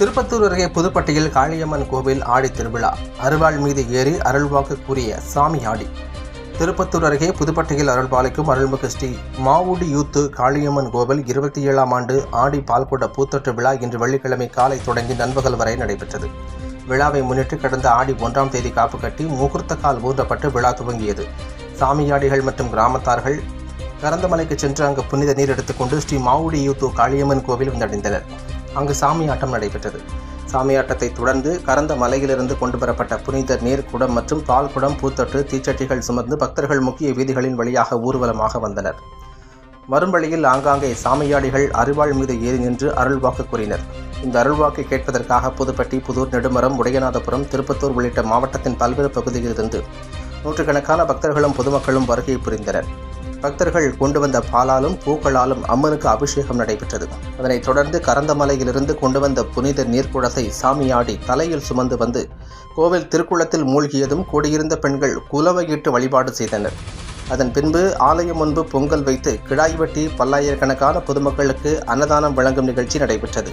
திருப்பத்தூர் அருகே புதுப்பட்டியில் காளியம்மன் கோவில் ஆடி திருவிழா. அருவாள் மீது ஏறி அருள்வாக்கு கூறிய சாமி ஆடி. திருப்பத்தூர் அருகே புதுப்பட்டியில் அருள்பாலிக்கும் அருள்மிகு ஸ்ரீ மாவுடி யூத்து காளியம்மன் கோவில் இருபத்தி ஏழாம் ஆண்டு ஆடி பால்குட பூத்தொற்று விழா இன்று வெள்ளிக்கிழமை காலை தொடங்கி நண்பகல் வரை நடைபெற்றது. விழாவை முன்னிட்டு கடந்த ஆடி ஒன்றாம் தேதி காப்பு கட்டி முகூர்த்த கால் ஊன்றப்பட்டு விழா துவங்கியது. சாமியாடிகள் மற்றும் கிராமத்தார்கள் கரந்தமலைக்கு சென்று அங்கு புனித நீர் எடுத்துக்கொண்டு ஸ்ரீ மாவுடி யூத்து காளியம்மன் கோவில் வந்தடைந்தனர். அங்கு சாமியாட்டம் நடைபெற்றது. சாமியாட்டத்தை தொடர்ந்து கரந்த மலையிலிருந்து கொண்டு வரப்பட்ட புனித நீர் குடம் மற்றும் பால் குடம் பூத்தொட்டு தீச்சட்டிகள் சுமந்து பக்தர்கள் முக்கிய வீதிகளின் வழியாக ஊர்வலமாக வந்தனர். மறுவழியில் ஆங்காங்கே சாமியாடிகள் அருவாள் மீது ஏறி நின்று அருள்வாக்கு கூறினர். இந்த அருள்வாக்கை கேட்பதற்காக புதுப்பட்டி புதூர் நெடுமரம் உடையநாதபுரம் திருப்பத்தூர் உள்ளிட்ட மாவட்டத்தின் பல்வேறு பகுதிகளிலிருந்து நூற்றுக்கணக்கான பக்தர்களும் பொதுமக்களும் வருகை புரிந்தனர். பக்தர்கள் கொண்டு வந்த பாலாலும் பூக்களாலும் அம்மனுக்கு அபிஷேகம் நடைபெற்றது. அதனைத் தொடர்ந்து கரந்தமலையிலிருந்து கொண்டு வந்த புனித நீர்க்குடத்தை சாமியாடி தலையில் சுமந்து வந்து கோவில் திருக்குளத்தில் மூழ்கியதும் கூடியிருந்த பெண்கள் குலவையிட்டு வழிபாடு செய்தனர். அதன் பின்பு ஆலயம் முன்பு பொங்கல் வைத்து கிடாய் வெட்டி பல்லாயிரக்கணக்கான பொதுமக்களுக்கு அன்னதானம் வழங்கும் நிகழ்ச்சி நடைபெற்றது.